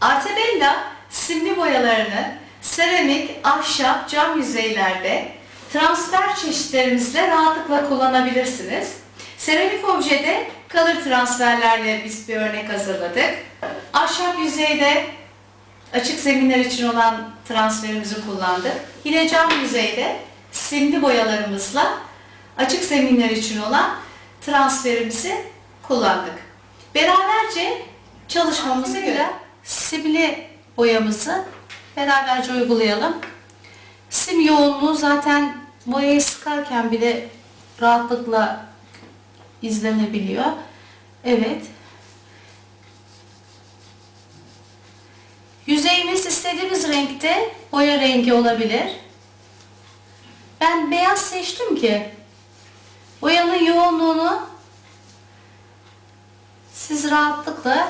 Artebella simli boyalarını seramik, ahşap, cam yüzeylerde transfer çeşitlerimizle rahatlıkla kullanabilirsiniz. Seramik objede kalır transferlerle biz bir örnek hazırladık. Ahşap yüzeyde açık zeminler için olan transferimizi kullandık. Yine cam yüzeyde simli boyalarımızla açık zeminler için olan transferimizi kullandık. Beraberce çalışmamıza göre simli boyamızı beraberce uygulayalım. Sim yoğunluğu zaten boyayı sıkarken bile rahatlıkla izlenebiliyor. Evet. Yüzeyimiz istediğimiz renkte boya rengi olabilir. Ben beyaz seçtim ki boyanın yoğunluğunu siz rahatlıkla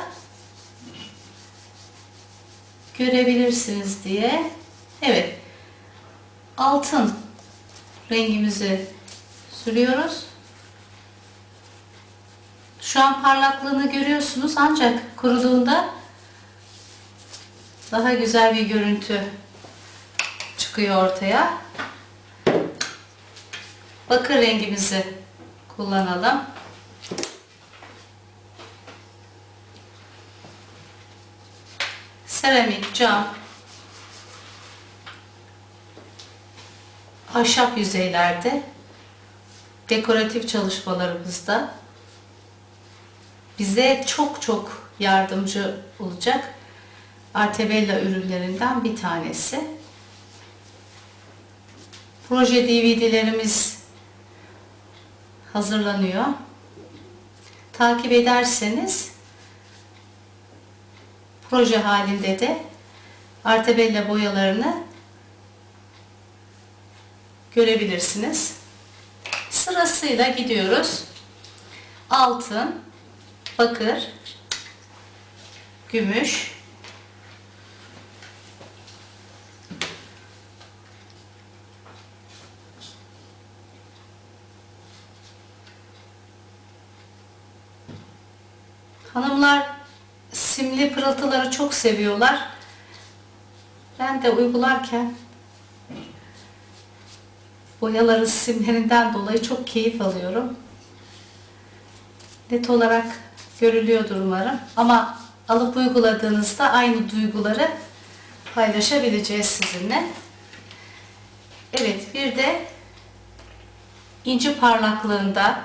görebilirsiniz diye. Evet. Altın rengimizi sürüyoruz. Şu an parlaklığını görüyorsunuz ancak kuruduğunda daha güzel bir görüntü çıkıyor ortaya. Bakır rengimizi kullanalım. Seramik, cam, ahşap yüzeylerde dekoratif çalışmalarımızda bize çok çok yardımcı olacak Artebella ürünlerinden bir tanesi. Proje DVD'lerimiz hazırlanıyor. Takip ederseniz proje halinde de Artebella boyalarını görebilirsiniz. Sırasıyla gidiyoruz. Altın, bakır, gümüş, Hanımlar simli pırıltıları çok seviyorlar. Ben de uygularken boyaların simlerinden dolayı çok keyif alıyorum. Net olarak görülüyordur umarım. Ama alıp uyguladığınızda aynı duyguları paylaşabileceğiz sizinle. Evet bir de inci parlaklığında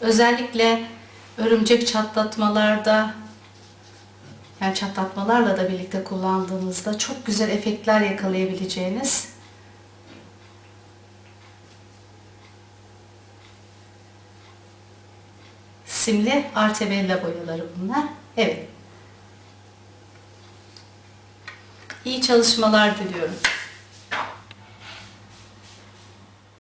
özellikle örümcek çatlatmalarda yani çatlatmalarla da birlikte kullandığınızda çok güzel efektler yakalayabileceğiniz simli artebella boyaları bunlar. Evet. İyi çalışmalar diliyorum.